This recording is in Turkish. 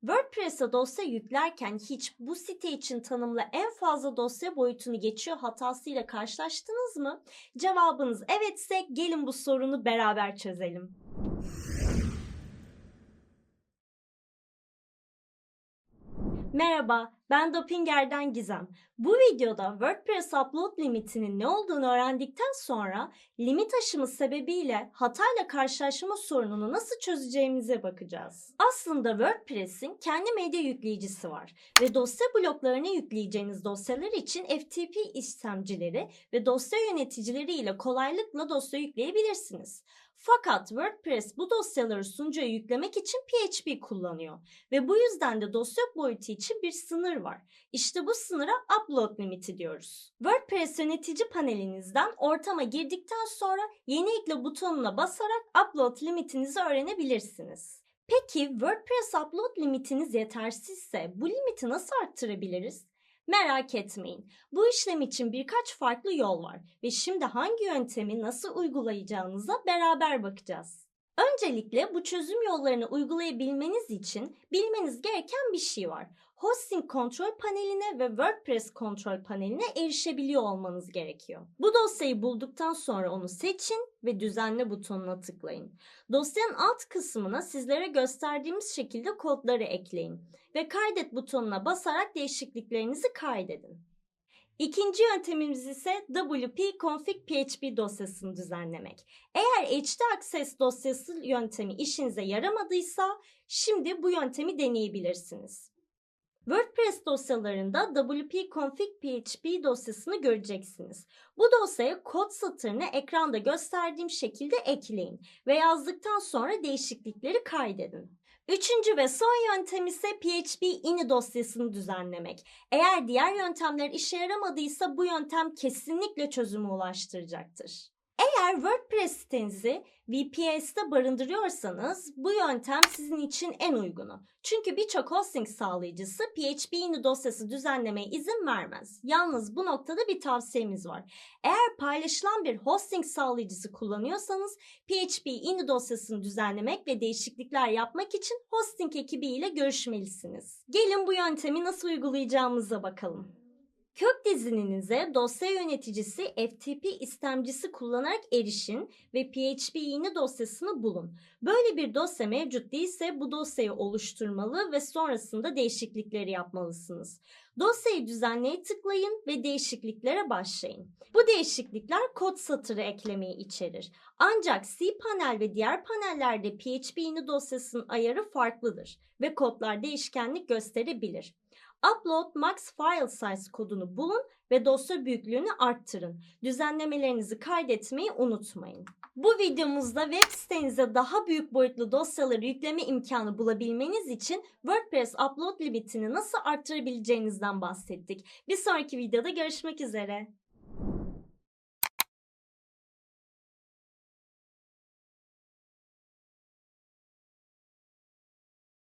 WordPress'e dosya yüklerken hiç bu site için tanımlı en fazla dosya boyutunu geçiyor hatasıyla karşılaştınız mı? Cevabınız evetse gelin bu sorunu beraber çözelim. Merhaba, ben Dopinger'den Gizem. Bu videoda WordPress upload limitinin ne olduğunu öğrendikten sonra limit aşımı sebebiyle hatayla karşılaşma sorununu nasıl çözeceğimize bakacağız. Aslında WordPress'in kendi medya yükleyicisi var ve dosya bloklarına yükleyeceğiniz dosyalar için FTP işlemcileri ve dosya yöneticileri ile kolaylıkla dosya yükleyebilirsiniz. Fakat WordPress bu dosyaları sunucuya yüklemek için PHP kullanıyor ve bu yüzden de dosya boyutu için bir sınır var. İşte bu sınıra upload limiti diyoruz. WordPress yönetici panelinizden ortama girdikten sonra yeni ekle butonuna basarak upload limitinizi öğrenebilirsiniz. Peki WordPress upload limitiniz yetersizse bu limiti nasıl arttırabiliriz? Merak etmeyin. Bu işlem için birkaç farklı yol var ve şimdi hangi yöntemi nasıl uygulayacağınıza beraber bakacağız. Öncelikle bu çözüm yollarını uygulayabilmeniz için bilmeniz gereken bir şey var. Hosting kontrol paneline ve WordPress kontrol paneline erişebiliyor olmanız gerekiyor. Bu dosyayı bulduktan sonra onu seçin ve düzenle butonuna tıklayın. Dosyanın alt kısmına sizlere gösterdiğimiz şekilde kodları ekleyin ve kaydet butonuna basarak değişikliklerinizi kaydedin. İkinci yöntemimiz ise WP config PHP dosyasını düzenlemek. Eğer HD Access dosyası yöntemi işinize yaramadıysa şimdi bu yöntemi deneyebilirsiniz. WordPress dosyalarında WP config PHP dosyasını göreceksiniz. Bu dosyaya kod satırını ekranda gösterdiğim şekilde ekleyin ve yazdıktan sonra değişiklikleri kaydedin. Üçüncü ve son yöntem ise PHP ini dosyasını düzenlemek. Eğer diğer yöntemler işe yaramadıysa bu yöntem kesinlikle çözüme ulaştıracaktır. Eğer WordPress sitenizi VPS'te barındırıyorsanız bu yöntem sizin için en uygunu. Çünkü birçok hosting sağlayıcısı PHP ini dosyası düzenlemeye izin vermez. Yalnız bu noktada bir tavsiyemiz var. Eğer paylaşılan bir hosting sağlayıcısı kullanıyorsanız PHP ini dosyasını düzenlemek ve değişiklikler yapmak için hosting ekibiyle görüşmelisiniz. Gelin bu yöntemi nasıl uygulayacağımıza bakalım. Kök dizininize dosya yöneticisi FTP istemcisi kullanarak erişin ve PHP yeni dosyasını bulun. Böyle bir dosya mevcut değilse bu dosyayı oluşturmalı ve sonrasında değişiklikleri yapmalısınız. Dosyayı düzenleye tıklayın ve değişikliklere başlayın. Bu değişiklikler kod satırı eklemeyi içerir. Ancak cPanel ve diğer panellerde PHP yeni dosyasının ayarı farklıdır ve kodlar değişkenlik gösterebilir. Upload Max File Size kodunu bulun ve dosya büyüklüğünü arttırın. Düzenlemelerinizi kaydetmeyi unutmayın. Bu videomuzda web sitenize daha büyük boyutlu dosyaları yükleme imkanı bulabilmeniz için WordPress upload limitini nasıl arttırabileceğinizden bahsettik. Bir sonraki videoda görüşmek üzere.